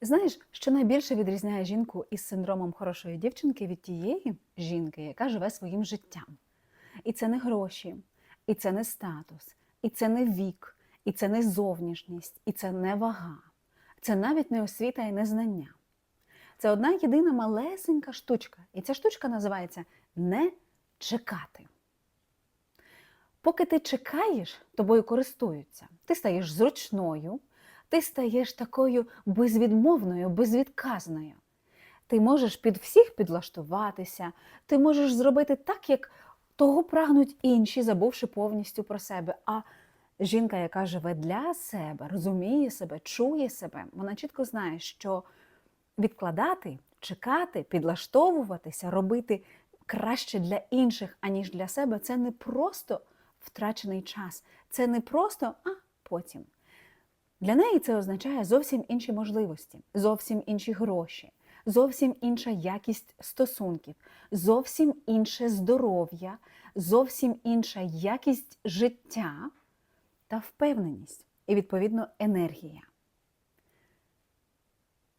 Знаєш, що найбільше відрізняє жінку із синдромом хорошої дівчинки від тієї жінки, яка живе своїм життям? І це не гроші, і це не статус, і це не вік, і це не зовнішність, і це не вага. Це навіть не освіта і не знання. Це одна єдина малесенька штучка. І ця штучка називається не чекати. Поки ти чекаєш, тобою користуються. Ти стаєш зручною, ти стаєш такою безвідмовною, безвідказною. Ти можеш під всіх підлаштуватися, ти можеш зробити так, як того прагнуть інші, забувши повністю про себе. А жінка, яка живе для себе, розуміє себе, чує себе, вона чітко знає, що відкладати, чекати, підлаштовуватися, робити краще для інших, аніж для себе це не просто втрачений час, це не просто а потім. Для неї це означає зовсім інші можливості, зовсім інші гроші, зовсім інша якість стосунків, зовсім інше здоров'я, зовсім інша якість життя та впевненість і, відповідно, енергія.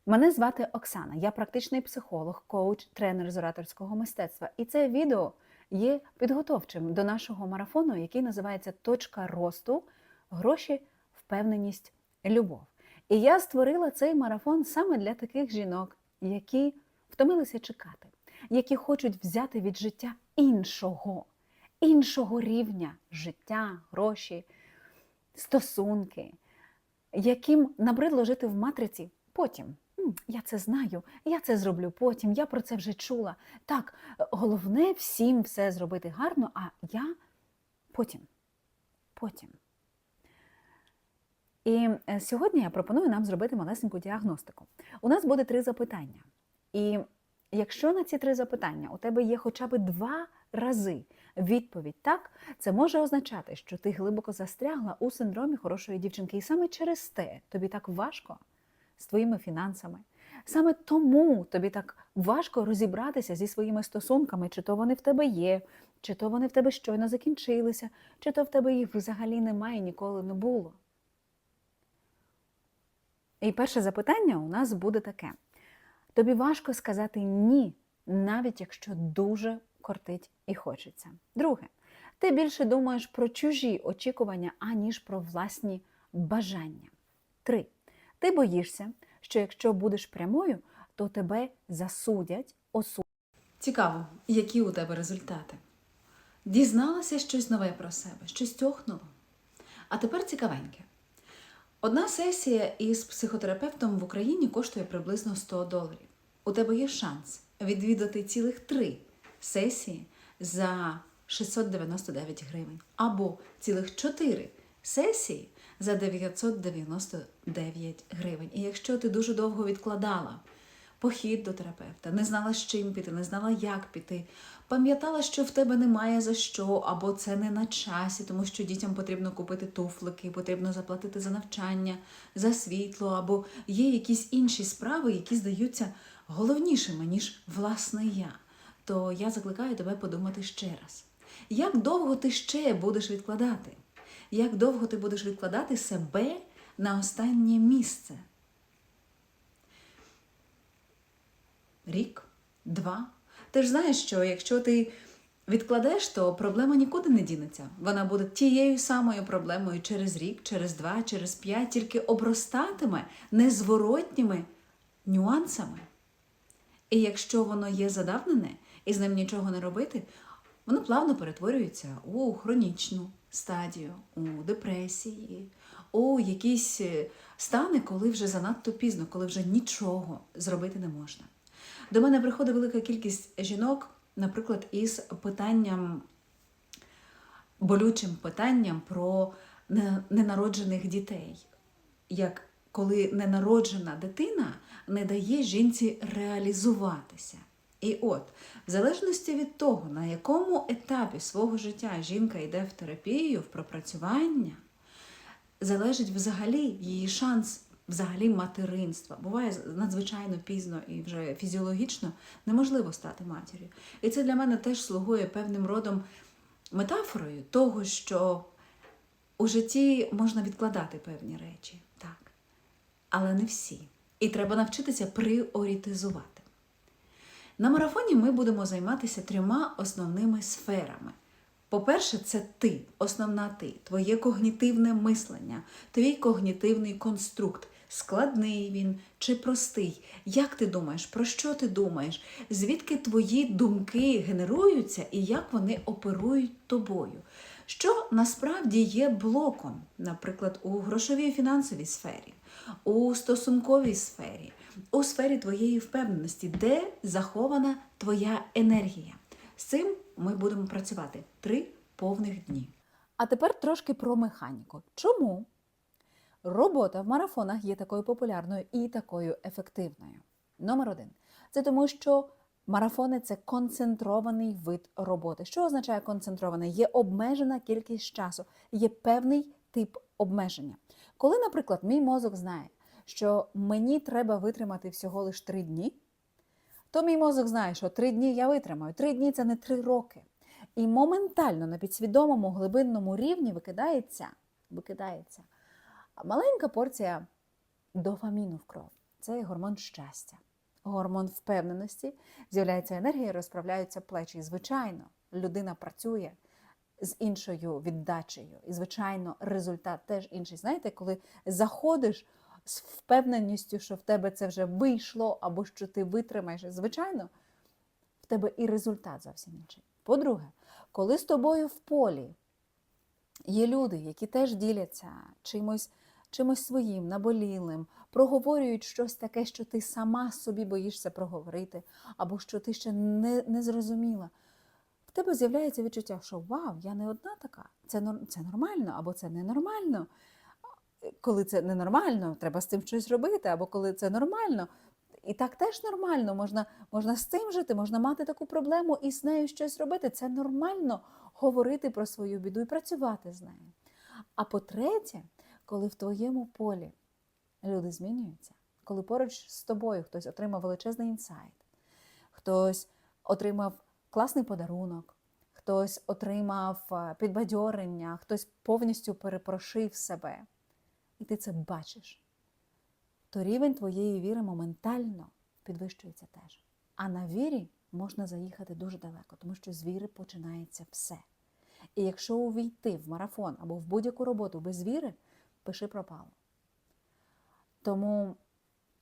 Мене звати Оксана, я практичний психолог, коуч, тренер з ораторського мистецтва. І це відео є підготовчим до нашого марафону, який називається Точка росту, гроші, впевненість, любов. І я створила цей марафон саме для таких жінок, які втомилися чекати, які хочуть взяти від життя іншого, іншого рівня життя, гроші, стосунки, яким набридло жити в матриці потім. Я це знаю, я це зроблю потім, я про це вже чула. Так, головне всім все зробити гарно, а я потім. Потім. І е, сьогодні я пропоную нам зробити малесеньку діагностику. У нас буде три запитання. І якщо на ці три запитання у тебе є хоча б два рази відповідь так, це може означати, що ти глибоко застрягла у синдромі хорошої дівчинки. І саме через те тобі так важко з твоїми фінансами. Саме тому тобі так важко розібратися зі своїми стосунками, чи то вони в тебе є, чи то вони в тебе щойно закінчилися, чи то в тебе їх взагалі немає, ніколи не було. І перше запитання у нас буде таке: тобі важко сказати ні, навіть якщо дуже кортить і хочеться. Друге, ти більше думаєш про чужі очікування, аніж про власні бажання. Три. Ти боїшся, що якщо будеш прямою, то тебе засудять, осудять. Цікаво, які у тебе результати. Дізналася щось нове про себе, щось тьохнуло. А тепер цікавеньке. Одна сесія із психотерапевтом в Україні коштує приблизно 100 доларів. У тебе є шанс відвідати цілих три сесії за 699 гривень, або цілих чотири сесії за 999 гривень. І якщо ти дуже довго відкладала похід до терапевта, не знала, з чим піти, не знала, як піти, пам'ятала, що в тебе немає за що, або це не на часі, тому що дітям потрібно купити туфлики, потрібно заплатити за навчання, за світло, або є якісь інші справи, які здаються головнішими, ніж власне я, то я закликаю тебе подумати ще раз. Як довго ти ще будеш відкладати? Як довго ти будеш відкладати себе на останнє місце? Рік, два. Ти ж знаєш, що якщо ти відкладеш, то проблема нікуди не дінеться. Вона буде тією самою проблемою через рік, через два, через п'ять, тільки обростатиме незворотніми нюансами. І якщо воно є задавнене і з ним нічого не робити, воно плавно перетворюється у хронічну стадію, у депресії, у якісь е, стани, коли вже занадто пізно, коли вже нічого зробити не можна. До мене приходить велика кількість жінок, наприклад, із питанням, болючим питанням про ненароджених дітей. Як коли ненароджена дитина не дає жінці реалізуватися. І от, в залежності від того, на якому етапі свого життя жінка йде в терапію, в пропрацювання, залежить взагалі її шанс взагалі материнства. Буває надзвичайно пізно і вже фізіологічно неможливо стати матір'ю. І це для мене теж слугує певним родом метафорою того, що у житті можна відкладати певні речі, так, але не всі. І треба навчитися пріоритизувати. На марафоні ми будемо займатися трьома основними сферами. По-перше, це ти, основна ти, твоє когнітивне мислення, твій когнітивний конструкт. Складний він чи простий? Як ти думаєш, про що ти думаєш? Звідки твої думки генеруються і як вони оперують тобою? Що насправді є блоком, наприклад, у грошовій фінансовій сфері, у стосунковій сфері, у сфері твоєї впевненості, де захована твоя енергія? З цим ми будемо працювати три повних дні. А тепер трошки про механіку. Чому робота в марафонах є такою популярною і такою ефективною? Номер один. Це тому, що марафони це концентрований вид роботи. Що означає концентрований? Є обмежена кількість часу, є певний тип обмеження. Коли, наприклад, мій мозок знає, що мені треба витримати всього лише три дні, то мій мозок знає, що три дні я витримаю. Три дні це не три роки. І моментально на підсвідомому глибинному рівні викидається, викидається маленька порція дофаміну в кров. Це гормон щастя, гормон впевненості. З'являється енергія, розправляються плечі. І, звичайно, людина працює з іншою віддачею. І, звичайно, результат теж інший. Знаєте, коли заходиш з впевненістю, що в тебе це вже вийшло, або що ти витримаєш, звичайно, в тебе і результат зовсім інший. По-друге, коли з тобою в полі є люди, які теж діляться чимось, чимось своїм, наболілим, проговорюють щось таке, що ти сама собі боїшся проговорити, або що ти ще не, не зрозуміла, в тебе з'являється відчуття, що вау, я не одна така, це, це нормально або це ненормально. Коли це ненормально, треба з цим щось робити, або коли це нормально. І так теж нормально, можна, можна з цим жити, можна мати таку проблему і з нею щось робити. Це нормально говорити про свою біду і працювати з нею. А по-третє, коли в твоєму полі люди змінюються, коли поруч з тобою хтось отримав величезний інсайт, хтось отримав класний подарунок, хтось отримав е, підбадьорення, хтось повністю перепрошив себе, і ти це бачиш, то рівень твоєї віри моментально підвищується теж. А на вірі можна заїхати дуже далеко, тому що з віри починається все. І якщо увійти в марафон або в будь-яку роботу без віри, пиши пропало. Тому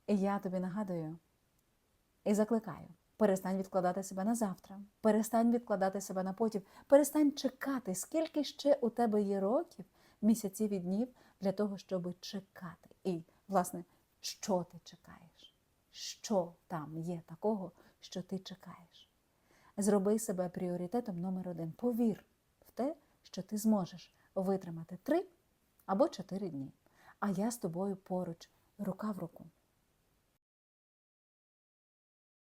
я тобі нагадую і закликаю: перестань відкладати себе на завтра, перестань відкладати себе на потім, перестань чекати, скільки ще у тебе є років, місяців і днів для того, щоб чекати. І, власне, що ти чекаєш? Що там є такого, що ти чекаєш? Зроби себе пріоритетом номер один. Повір в те, що ти зможеш витримати три або чотири дні. А я з тобою поруч, рука в руку.